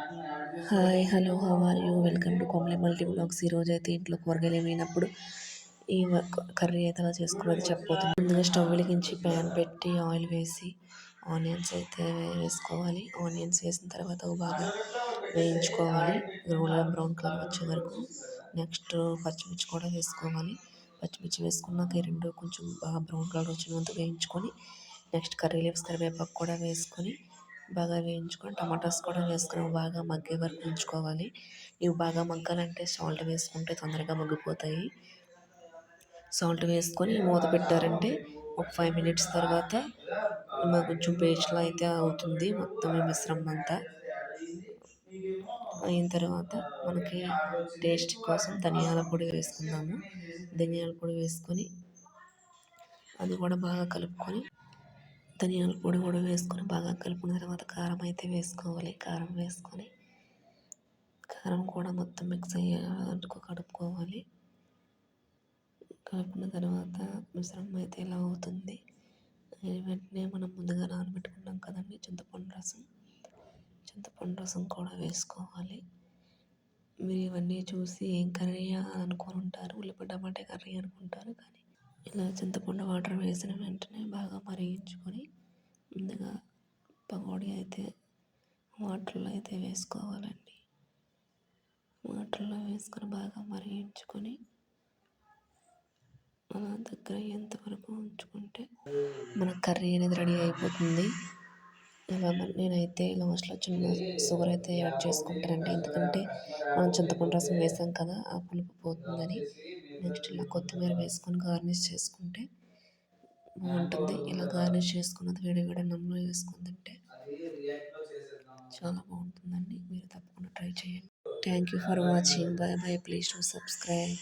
Hi hello how you? Welcome to కొమ్లే multi blogs. ఈరోజు అయితే ఇంట్లో కూరగాయలు ఏమైనప్పుడు ఈ కర్రీ అయితే అలా చేసుకోవాలో చెప్పబోతుంది ముందుగా స్టవ్ వెలిగించి ప్యాన్ పెట్టి ఆయిల్ వేసి ఆనియన్స్ అయితే వేసుకోవాలి. ఆనియన్స్ వేసిన తర్వాత బాగా వేయించుకోవాలి. గోల్డెన్ బ్రౌన్ కలర్ వచ్చే వరకు. నెక్స్ట్ పచ్చిమిర్చి కూడా వేసుకోవాలి. పచ్చిమిర్చి వేసుకున్నాక ఈ రెండు కొంచెం బాగా బ్రౌన్ కలర్ వచ్చినంత వేయించుకొని నెక్స్ట్ కర్రీ లీవ్స్ కరివేపాకు కూడా వేసుకొని బాగా వేయించుకొని టమాటాస్ కూడా వేసుకొని బాగా మగ్గే వరకు ఉంచుకోవాలి. ఇవి బాగా మగ్గాలంటే సాల్ట్ వేసుకుంటే తొందరగా మగ్గిపోతాయి. సాల్ట్ వేసుకొని మూత పెట్టారంటే ఒక ఫైవ్ మినిట్స్ తర్వాత మాకు కొంచెం పేస్ట్లో అయితే అవుతుంది మొత్తం ఈ మిశ్రమం అంతా. అయిన తర్వాత మనకి టేస్ట్ కోసం ధనియాల పొడి వేసుకుందాము. ధనియాల పొడి వేసుకొని అది కూడా బాగా కలుపుకొని ధనియాల పొడి కూడా వేసుకొని బాగా కలుపుకున్న తర్వాత కారం అయితే వేసుకోవాలి. కారం వేసుకొని కారం కూడా మొత్తం మిక్స్ అయ్యేందుకు కలుపుకోవాలి కలుపుకున్న తర్వాత మిశ్రమం అయితే ఇలా అవుతుంది. వెంటనే మనం ముందుగా నానబెట్టుకున్నాం కదండి చింతపండు రసం. చింతపండు రసం కూడా వేసుకోవాలి. మీరు ఇవన్నీ చూసి ఏం కర్రీ అనుకొని ఉంటారు. ఉల్లిపాయ టమాటా కర్రీ అనుకుంటారు. కానీ ఇలా చింతపండు వాటర్ వేసిన వెంటనే బాగా మరిగించుకొని ముందుగా పకోడీ అయితే వాటర్లో అయితే వేసుకోవాలండి. వాటర్లో వేసుకొని బాగా మరిగించుకొని అలా దగ్గర అయ్యేంత ఉంచుకుంటే మన కర్రీ అనేది రెడీ అయిపోతుంది. ఇలా నేనైతే లాస్ట్లో చిన్న షుగర్ అయితే యాడ్ చేసుకుంటానండి. ఎందుకంటే మనం చింతపండు రసం వేసాం కదా ఆ పులుపు పోతుందని. నెక్స్ట్ ఇలా కొత్తిమీర వేసుకొని గార్నిష్ చేసుకుంటే బాగుంటుంది. ఇలా గార్నిష్ చేసుకున్నది వేడి వేడి అన్నంలో వేసుకొని తింటే చాలా బాగుంటుందండి. మీరు తప్పకుండా ట్రై చేయండి. Thank you for watching bye bye please to subscribe